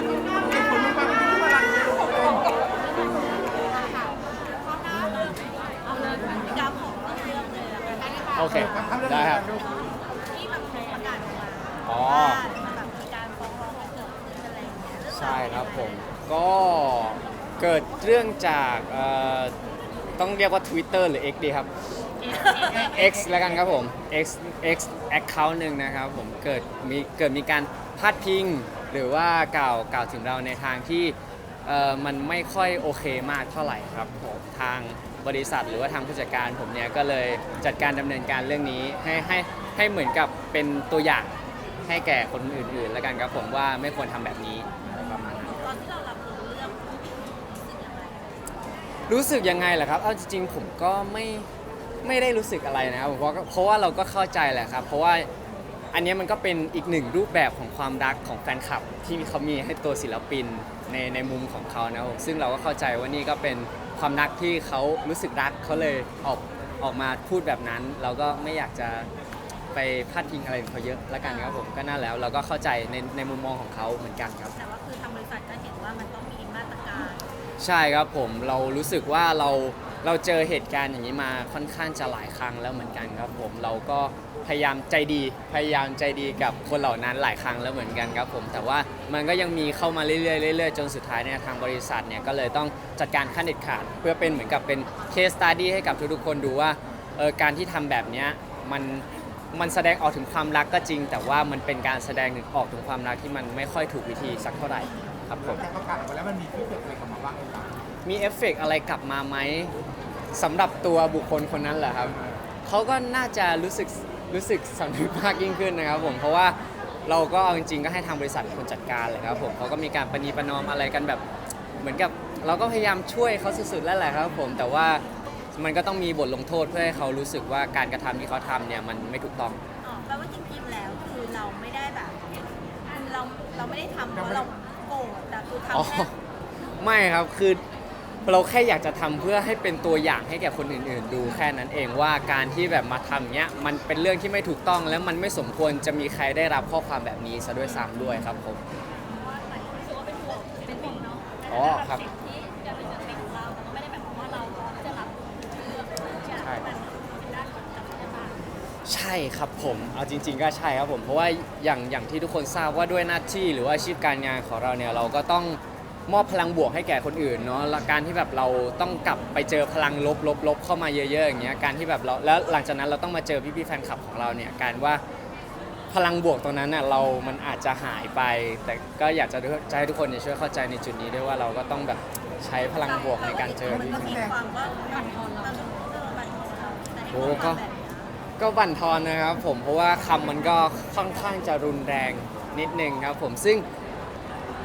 โอเค ได้ครับ ที่แบบประกาศมาอ๋อ ว่ามันแบบมีการฟ้องร้องกันเกิดขึ้นอะไรอย่างเงี้ยเองาวใช่ครับผม ก็เกิดเรื่องจากเอ่อต้องเรียกว่า Twitter หรือ X ดีครับ X แล้วกันครับผม X X account หนึ่งนะครับผมเกิดมีเกิดมีการพาดพิง หรือว่ากล่าวกล่าวถึงเราในทางที่เอ่อมันไม่ค่อยโอเคมากเท่าไหร่ครับผมทางบริษัทหรือว่าทางผู้จัดการผมเนี่ยก็เลยจัดการดำเนินการเรื่องนี้ให้ให้ให้เหมือนกับเป็นตัวอย่างให้แก่คนอื่นๆ แล้วกันครับผมว่าไม่ควรทำแบบนี้อะไรประมาณนั้น ตอนที่เรารับรู้เรื่องรู้สึกยังไงรู้สึกยังไงล่ะครับ เอาจริงๆ ผมก็ไม่ไม่ได้รู้สึกอะไรนะครับเพราะเพราะว่าเราก็เข้าใจแหละครับ เพราะว่า อันนี้มันก็เป็นอีกหนึ่งรูปแบบของความรักของแฟนคลับ ที่เขามีให้ตัวศิลปินในในมุมของเขานะครับซึ่งเราก็เข้าใจว่านี่ก็เป็นความรักที่เขารู้สึกรักเขาเลยออกออกมาพูดแบบนั้น เราก็ไม่อยากจะไปพาดพิงอะไรเขาเยอะละกันครับผมก็น่าแล้ว เราก็เข้าใจในในมุมมองของเขาเหมือนกันครับแต่ว่าคือทางบริษัทก็เห็นว่ามันต้องมีมาตรการ ใช่ครับผมเรารู้สึกว่าเราเราเจอเหตุการณ์อย่างนี้มาค่อนข้างจะหลายครั้งแล้วเหมือนกันครับผมเราก็ พยายามใจดี พยายามใจดีกับคนเหล่านั้นหลายครั้งแล้วเหมือนกันครับผมแต่ว่ามันก็ยังมีเข้ามาเรื่อยๆเรื่อยๆจนสุดท้ายเนี่ยทางบริษัทเนี่ยก็เลยต้องจัดการขั้นเด็ดขาด เพื่อเป็นเหมือนกับเป็นเคสตัดดี้ให้กับทุกๆคนดูว่าเออการที่ทำแบบเนี้ยมันมันแสดงออกถึงความรักก็จริง แต่ว่ามันเป็นการแสดงออกถึงความรักที่มันไม่ค่อยถูกวิธีสักเท่าไหร่ครับผมแต่ประกาศออกมาแล้วมันมีฟีดแบ็กอะไรกลับมาบ้างไหมครับมีเอฟเฟกต์อะไรกลับมาไหมสำหรับตัวบุคคลคนนั้นเหรอครับเขาก็น่าจะรู้สึก รู้สึกสำนึกมากยิ่งขึ้นนะครับผมเพราะว่าเราก็เอาจริงๆก็ให้ทางบริษัทเป็นคนจัดการเลยครับผมเขาก็มีการประนีประนอมอะไรกันแบบเหมือนกับเราก็พยายามช่วยเขาสุดๆแล้วแหละครับผมแต่ว่ามันก็ต้องมีบทลงโทษเพื่อให้เขารู้สึกว่าการกระทำที่เขาทำเนี่ยมันไม่ถูกต้อง อ๋อแปลว่าจริงๆแล้วคือเราไม่ได้แบบเราเราไม่ได้ทำเพราะเราโกรธแต่คืออ๋อทำแค่ ไม่ครับ คือ เราแค่อยากจะทำเพื่อให้เป็นตัวอย่างให้แก่คนอื่นๆ ดูแค่นั้นเองว่าการที่แบบมาทำเนี้ยมันเป็นเรื่องที่ไม่ถูกต้องและมันไม่สมควรจะมีใครได้รับข้อความแบบนี้ซะด้วยซ้ำด้วยครับผมอ๋อครับสิ่งที่จะเป็นสิ่งของเราแต่ก็ไม่ได้หมายความว่าเราจะรับเรื่องใช่มันเป็นด้านของจักรยานใช่ครับผม เอาจริง ๆ ก็ใช่ครับผม เพราะว่าอย่างอย่างที่ทุกคนทราบว่าด้วยหน้าที่หรือว่าอาชีพการงานของเราเนี่ยเราก็ต้อง มอบพลังบวกให้แก่คนอื่นเนาะและการที่แบบเราต้องกลับไปเจอพลังลบลบลบเข้ามาเยอะ ๆ อย่างเงี้ยการที่แบบเราแล้วหลังจากนั้นเราต้องมาเจอพี่ๆแฟนคลับของเราเนี่ยการว่าพลังบวกตรงนั้นน่ะเรา มันอาจจะหายไป แต่ก็อยากจะจะให้ทุกคนเนี่ยช่วยเข้าใจในจุดนี้ด้วยว่าเราก็ต้องแบบใช้พลังบวกในการเจอมันพี่ก็มีความว่าบั่นทอนเราเออบั่นทอนเราแต่ให้โอ้เขาก็ทำแบบเนี้ยก็บั่นทอนนะครับผมเพราะว่าคำมันก็ค่อนข้างจะรุนแรงนิดนึงครับผมซึ่ง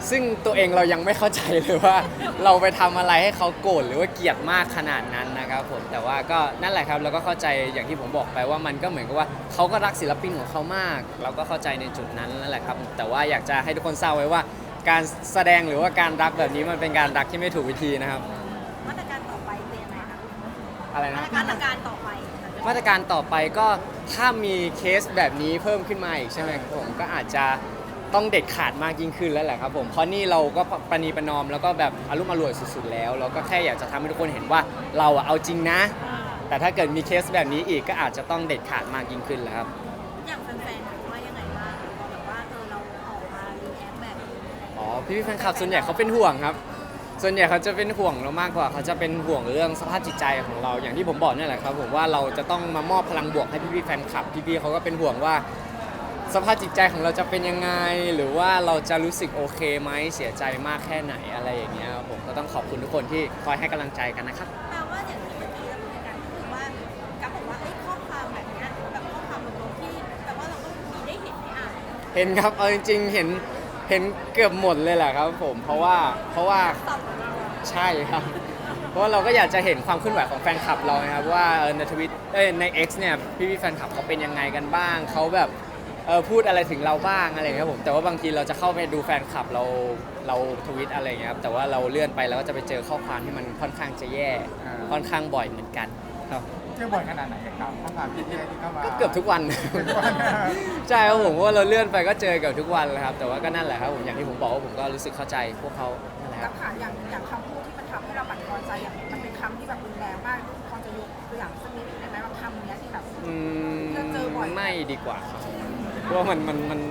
ซึ่งตัวเองเรายังไม่เข้าใจเลยว่า เราไปทำอะไรให้เขาโกรธหรือว่าเกลียดมากขนาดนั้นนะครับผมแต่ว่าก็นั่นแหละครับเราก็เข้าใจอย่างที่ผมบอกไปว่ามันก็เหมือนกับว่าเขาก็รักศิลปินของเขามาก เราก็เข้าใจในจุดนั้นนั่นแหละครับแต่ว่าอยากจะให้ทุกคนทราบไว้ว่า การแสดงหรือว่าการรักแบบนี้มันเป็นการรักที่ไม่ถูกวิธีนะครับมาตรการต่อไปเป็นยังไงคะอะไรนะ มาตรการต่อไปมาตรการต่อไปก็ถ้ามีเคสแบบนี้เพิ่มขึ้นมาอีกใช่ไหมครับผมก็อาจจะ ต้องเด็ดขาดมากยิ่งขึ้นแล้วแหละครับผมเพราะนี่เราก็ประนีประนอมแล้วก็แบบอารมณ์อร่วยสุดๆแล้วเราก็แค่อยากจะทำให้ทุกคนเห็นว่าเราอะเอาจริงนะ แต่ถ้าเกิดมีเคสแบบนี้อีกก็อาจจะต้องเด็ดขาดมากยิ่งขึ้นแล้วครับ อย่างแฟนๆว่ายังไงบ้างพอแบบว่าเออเราออกมารีแอคแบบนี้อะไรอย่างเงี้ยอ๋อพี่ๆแฟนคลับส่วนใหญ่เขาเป็นห่วงครับ ส่วนใหญ่เขาจะเป็นห่วงเรามากกว่า เขาจะเป็นห่วงเรื่องสภาพจิตใจของเราอย่างที่ผมบอกนี่แหละครับ ผมว่าเราจะต้องมามอบพลังบวกให้พี่ๆแฟนคลับพี่ๆเขาก็เป็นห่วงว่า สภาพจิตใจของเราจะเป็นยังไง หรือว่าเราจะรู้สึกโอเคไหมเสียใจมากแค่ไหนอะไรอย่างเงี้ยครับผมก็ต้องขอบคุณทุกคนที่คอยให้กำลังใจกันนะครับ แปลว่าอย่างที่เมื่อกี้เราคุยกันคือว่ากับบอกว่าเอ้ข้อความแบบเนี้ยแบบข้อความลงๆที่แปลว่าเราก็มีได้เห็นได้อ่านเห็นครับเอาจริงๆเห็นเห็นเกือบหมดเลยแหละครับผมเพราะว่าเพราะว่าตอบของเราใช่ครับ เพราะว่าเราก็อยากจะเห็นความเคลื่อนไหวของแฟนคลับเรานะครับว่าเออในทวิตเอ้ยใน X เนี่ยพี่พี่ๆแฟนคลับเขาเป็นยังไงกันบ้างเขาแบบ เออพูดอะไรถึงเราบ้างอะไรอย่างเงี้ยครับผมแต่ว่าบางทีเราจะเข้าไปดูแฟนคลับเราเราทวิตอะไรอย่างเงี้ยครับแต่ว่าเราเลื่อนไปแล้วก็จะไปเจอข้อความที่มันค่อนข้างจะแย่อ่า ค่อนข้างบ่อยเหมือนกันครับแเจอบ่อยขนาดไหนครับข้อความที่ที่เข้ามา ก็เกือบทุกวันทุกวัน ใช่ครับผมเพราะว่าเราเลื่อนไปก็เจอเกือบทุกวันเลยครับ แต่ว่าก็นั่นแหละครับผมอย่างที่ผมบอกว่าผมก็รู้สึกเข้าใจพวกเขานั่นแหละคกัรับ บขาอย่างอย่างคำพูดที่มันทำให้เราบั่นทอนใจอย่างมันเป็นคำที่แบบรุนแรงมากพอจะยกตัวอย่างสักนิดได้ไหมว่าคำเนี้ยที่แบบ อืมเจอบ่อย ไม่ดีกว่าครับ เพราะว่ามันมันมัน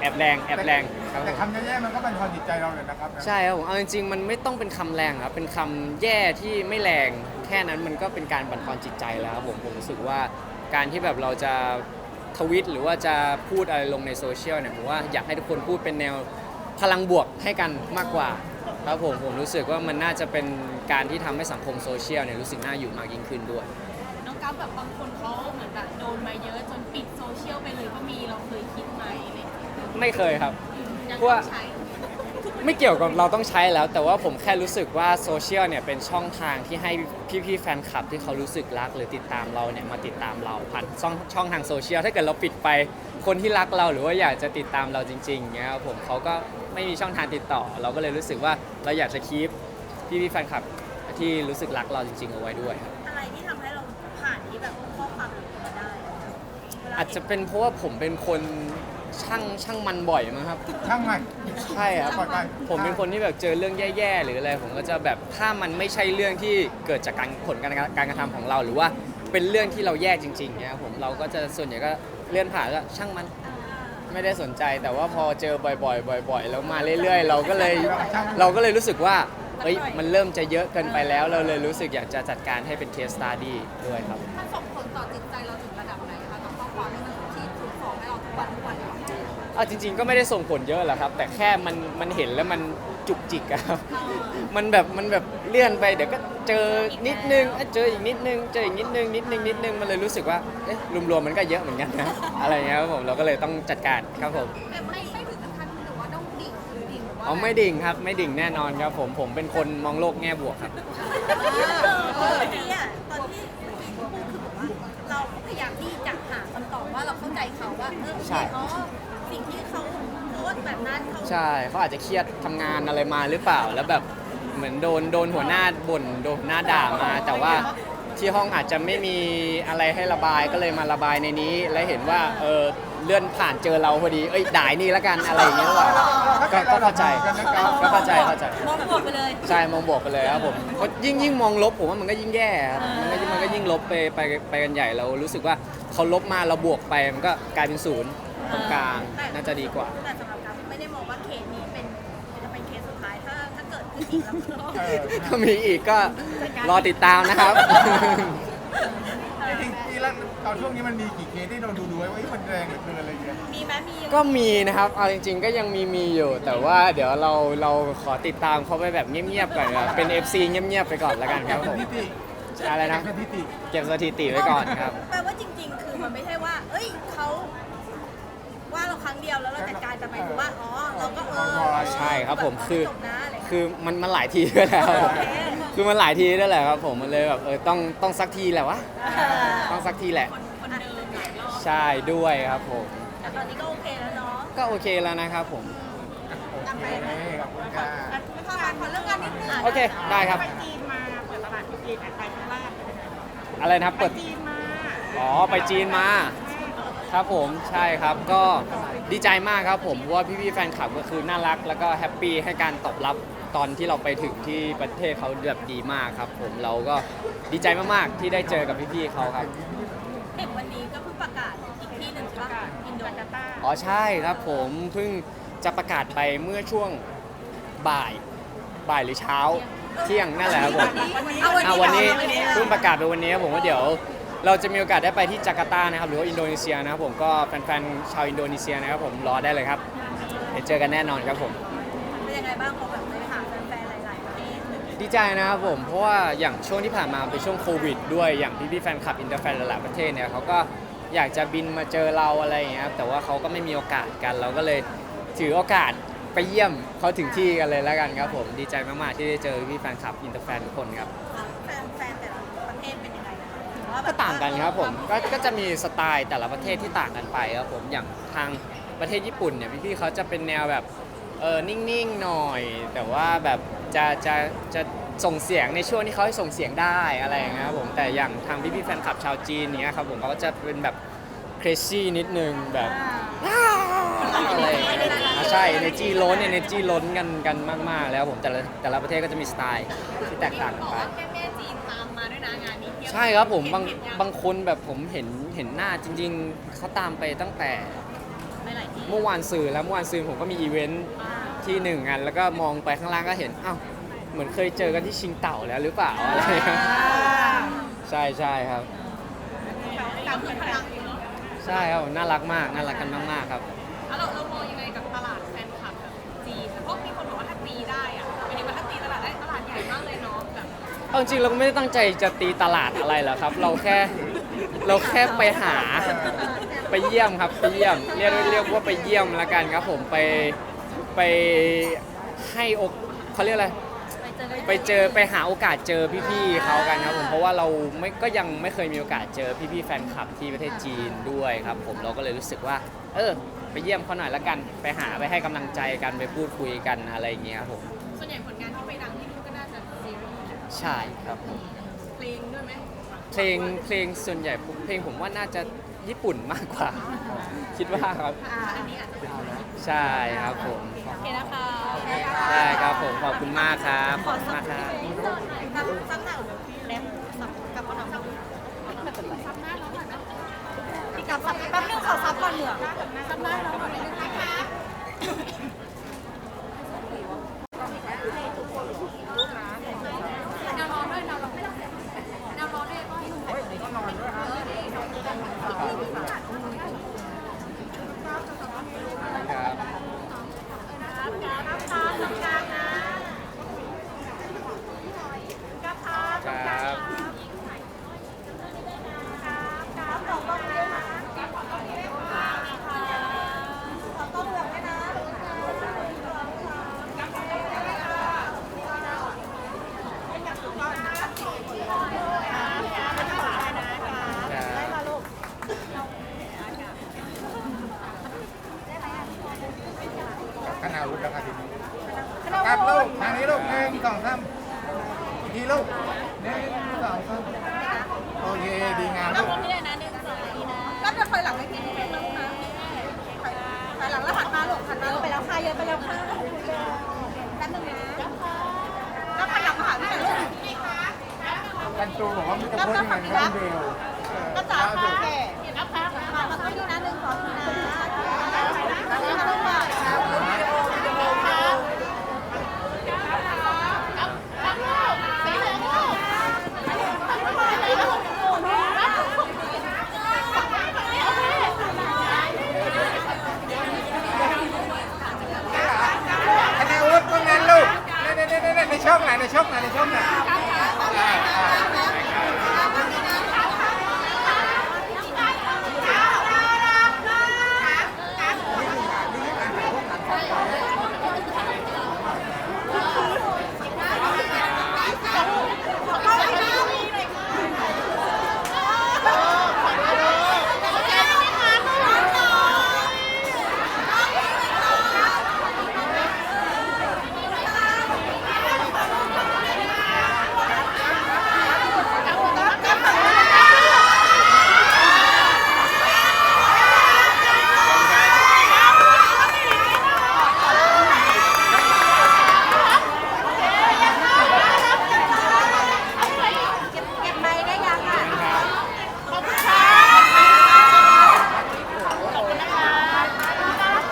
แอบแรงแอบแรงครับผแต่ม คำแย่ๆมันก็บันทอนจิตใจเราเลยนะครับใช่ครับผมเอาจริงๆ มันไม่ต้องเป็นคำแรงครับ เป็นคำแย่ที่ไม่แรง แค่นั้นมันก็เป็นการบั่นทอนจิตใจแล้วครับผม ผมรู้สึกว่าการที่แบบเราจะทวิตหรือว่าจะพูดอะไรลงในโซเชียลเนี่ยผมว่าอยากให้ทุกคนพูดเป็นแนวพลังบวกให้กันมากกว่าครับผม ผมรู้สึกว่ามันน่าจะเป็นการที่ทำให้สังคมโซเชียลเนี่ยรู้สึกน่าอยู่มากยิ่งขึ้นด้วย น้องกัฟแบบบางคนเขาเหมือนแบบโดนมาเยอะจนปิดโซเชียลไปเลยก็มีเราเคยคิดไหมอะไรอย่างเงี้ยไม่เคยครับ ยังเพราะว่าต้องใช้ ไม่เกี่ยวกับเราต้องใช้แล้ว แต่ว่าผมแค่รู้สึกว่าโซเชียลเนี่ยเป็นช่องทางที่ให้พี่ๆแฟนคลับที่เขารู้สึกรักหรือติดตามเราเนี่ยมาติดตามเราผ่านช่องช่องทางโซเชียลถ้าเกิดเราปิดไปคนที่รักเราหรือว่าอยากจะติดตามเราจริงๆเงี้ยครับผมเขาก็ไม่มีช่องทางติดต่อ เราก็เลยรู้สึกว่าเราอยากจะคีปพี่ๆแฟนคลับที่รู้สึกรักเราจริงๆเอาไว้ด้วยครับ อาจจะเป็นเพราะว่าผมเป็นคนช่างช่างมันบ่อยมั้งครับ ช่างมันใช่ครับปล่อยไปผมเป็นคนที่แบบเจอเรื่องแย่ๆ หรืออะไร ผมก็จะแบบถ้ามันไม่ใช่เรื่องที่เกิดจากการผลการการกระทำของเรา หรือว่าเป็นเรื่องที่เราแย่จริงๆเนี่ยครับผมเราก็จะส่วนใหญ่ก็เลื่อนผ่านก็ช่างมันไม่ได้สนใจ แต่ว่าพอเจอบ่อยๆ บ่อย ๆ แล้วมาเรื่อยๆ เราก็เลยเราก็เลยรู้สึกว่าเอ้ยมันเริ่มจะเยอะเกินไปแล้ว เราเลยรู้สึกอยากจะจัดการให้เป็นเคสต u d ดี้ด้วยครับ มันส่ง เอาจริง ๆ ก็ไม่ได้ส่งผลเยอะหรอกครับ แต่แค่มันมันเห็นแล้วมันจุกจิกอะครับ มันแบบมันแบบเลื่อนไปเดี๋ยวก็เจอนิดนึงเอ้ยเจออีกนิดนึง เจออีกนิดนึงนิดนึงนิดนึงมันเลยรู้สึกว่าเอ๊ะรวมๆมันก็เยอะเหมือนกันนะ อะไรเงี้ยครับผมเราก็เลยต้องจัดการครับผม แต่ไม่ไม่ถึงกับขั้นหรือว่าต้องดิ่งหรือดิ่งหรือว่าเอาไม่ดิ่งครับไม่ดิ่งแน่นอนครับผมผมเป็นคนมองโลกแง่บวกครับ เออที่อะตอนที่พูดคือบอกว่าเราก็พยายามที่จะหาคำตอบว่าเราเข้าใจเขาว่าเออโอใช่เคอ๋อ สิ่งที่เขาโพสต์แบบนั้นเขาใช่เขาอาจจะเครียดทำงานอะไรมาหรือเปล่า แล้วแบบเหมือนโดนโดนหัวหน้าบ่นโดนหัวหน้าด่ามา แต่ว่าที่ห้องอาจจะไม่มีอะไรให้ระบายก็เลยมาระบายในนี้ และเห็นว่าเออเลื่อนผ่านเจอเราพอดีเอ้ยด่ายนี่แล้วกันอะไรอย่างเงี้ยหรือเปล่าก็ก็เข้าใจก็เข้าใจเข้าใจ มองบวกไปเลย ใช่มองบวกไปเลยครับผมเพราะยิ่งยิ่งมองลบผมว่ามันก็ยิ่งแย่ครับมันก็มันก็ยิ่งลบไปไปไปกันใหญ่เรารู้สึกว่าเขาลบมาเราบวกไปมันก็กลายเป็นศูนย์ ตรงกลางน่าจะดีกว่า แต่สำหรับการไม่ได้มองว่าเคสนี้เป็นจะเป็นเคสสุดท้ายถ้าถ้าเกิดขึ้นอีกแล้วก็เออ ถ้ามีอีกก็รอติดตามนะครับ จริงๆที่แล้วตอนช่วงนี้มันมีกี่เคสที่เราดูดูไว้ว่ามันแรงเหลือเกินอะไรอย่างเงี้ย มีไหมมีก็มีนะครับ เอาจริง ๆ ก็ยังมีมีอยู่ แต่ว่าเดี๋ยวเราเราขอติดตามเขาไปแบบเงียบๆก่อนครับเป็น FC เงียบๆไปก่อนแล้วกันครับผมสถิติอะไรนะ สถิติ เก็บสถิติไว้ก่อนครับ แปลว่าจริง ๆ คือมันไม่ใช่ว่า เอ้ยเขา ว่าเราครั้งเดียวแล้วเราจัดการแต่หมายถึงว่าอ๋อเราก็เออใช่ครับผมคือจบนะอะไรอย่างเงี้ยคือมันมันหลายทีด้วยแหละครับผมโอเคคือมันหลายทีด้วยแหละครับผมมันเลยแบบเออต้องต้องสักทีแหละวะอ่าต้องสักทีแหละคนเดิมหลายรอบใช่ด้วยครับผม แต่ตอนนี้ก็โอเคแล้วเนาะก็โอเคแล้วนะครับผม โอเคขอบคุณค่ะขอขอเรื่องงานนิดนึงโอเคได้ครับ ไปจีนมาเปิดตลาดที่จีนไปครั้งแรกอะไรนะครับเปิดจีนมาอ๋อไปจีนมา ครับผมใช่ครับก็ดีใจมากครับผมเพราะว่าพี่ๆแฟนคลับก็คือน่ารัก แล้วก็แฮปปี้ให้การตอบรับตอนที่เราไปถึงที่ประเทศเขาแบบดีมากครับ ผมเราก็ดีใจมากๆที่ได้เจอกับพี่ๆเขาครับเด็กวันนี้ก็เพิ่งประกาศอีกที่หนึ่งใช่ปะอินโดนีเซียอ๋อใช่ครับผมเพิ่งจะประกาศไปเมื่อช่วงบ่ายบ่ายหรือเช้าเที่ยงนั่นแหละครับผมเอาอะวันนี้วันนี้เพิ่งประกาศไปวันนี้ครับผมว่าเดี๋ยว เราจะมีโอกาสได้ไปที่จาการ์ตานะครับหรือว่าอินโดนีเซียนะครับผมก็แฟนๆชาวอินโดนีเซียนะครับผมรอได้เลยครับเดี๋ยวเจอกันแน่นอนครับผม เป็นยังไงบ้างพอแบบไปหาแฟนๆหลายๆประเทศดีใจนะครับผม เพราะว่าอย่างช่วงที่ผ่านมาเป็นช่วงโควิดด้วยอย่างพี่ๆแฟนคลับอินเตอร์แฟนหลายๆประเทศเนี่ยเขาก็อยากจะบินมาเจอเราอะไรอย่างเงี้ยครับแต่ว่าเขาก็ไม่มีโอกาสกัน เราก็เลยถือโอกาสไปเยี่ยมเขาถึงที่กันเลยแล้วกันครับผมดีใจมากๆที่ได้เจอพี่ๆแฟนคลับอินเตอร์แฟนทุกคนครับ แฟนๆแต่ละประเทศเป็นยังไงนะคะถือ ว่าแบบก็ต่างกันครับผมก็ก็จะมีสไตล์แต่ละประเทศที่ต่างกันไปครับผมอย่างทางประเทศญี่ปุ่นเนี่ยพี่ๆเขาจะเป็นแนวแบบเออนิ่งๆหน่อย แต่ว่าแบบจะจะจะส่งเสียงในช่วงที่เขาให้ส่งเสียงได้อะไรอย่างเงี้ยครับผมแต่อย่างทางพี่ๆแฟนคลับชาวจีนเนี้ยครับผมเขาก็จะเป็นแบบ crazy นิดนึงแบบอะไรอย่างเงี้ยอะใช่ energy ล้น energy ล้นกันกันมากๆแล้วผมแต่ละแต่ละประเทศก็จะมีสไตล์ที่แตกต่างกันบอกไป ว่าแม่แม่จีนตามมาด้วยนะงานนี้เทียใช่ครับผมบางเห็นยังบางคนแบบผมเห็นเห็นหน้าจริง ๆเขาตามไปตั้งแต่ไม่หลายที่เมื่อวานสื่อแล้วเมื่อวานสื่อผมก็มีอีเวนต์อ่าที่หนึ่งอันแล้วก็มองไปข้างล่างก็เห็นอ้าวเหมือนเคยเจอกันที่ชิงเต่าแล้วหรือเปล่าอะไรอย่างเงี้ยใช่ใช่ครับการเพิ่มพลังเนาะใช่ครับผมน่ารักมากน่ารักกันมากๆครับ เอาจริงเราก็ไม่ได้ตั้งใจจะตีตลาดอะไรหรอกครับ เราแค่เราแค่ไปหาไปเยี่ยมครับไปเยี่ยมเรียกเรียกว่าไปเยี่ยมล้วกันครับผมไปไปให้อกเขาเรียกอะไรไปเจอไปหาโอกาสเจอพี่ๆเขากันครับผมเพราะว่าเราไม่ก็ยังไม่เคยมีโอกาสเจอพี่ๆแฟนคลับที่ประเทศจีนด้วยครับผมเราก็เลยรู้สึกว่า เออ ไปเยี่ยมเขาหน่อยละกัน ไปหาไปให้กำลังใจกันไปพูดคุยกันอะไรอย่างเงี้ยครับผมส่วนใหญ่ผล ใช่ครับผมเพลงด้วยไหมเพลงเพลงส่วนใหญ่เพลงผมว่าน่าจะญี่ปุ่นมากกว่า คิดว่าครับอันนี้อาจจะเป็นใช่ครับผมโอเคนะคะได้ครับผมขอบคุณมากครับขอบคุณมากครับสักสักหนังเล็บสับกับกระทำพี่กับสับแป๊บนึงขอซับก่อนเหลือซับหน้าเราก่อนเลยนะคะ คณาวุฒิแล้วทีนี้กับลูกทางนี้ลูกหนึ่งสองสามทีลูกหนึ่งสองสามโอเคดีงามลูกเลยนั่งสก็จะถอยหลังไห้พี่นิดนึงนะคะถอยหลังแล้ผ่านมาลูผ่านมาลูกไปแล้วค่ะเยอะไปแล้วค่ะแป๊บนึงนะแล้วหันหลังมาหาพี่หนลูกกันตูบอกว่ามีแต่คนอย่างนั้นเบลก็จ๋าค่ะ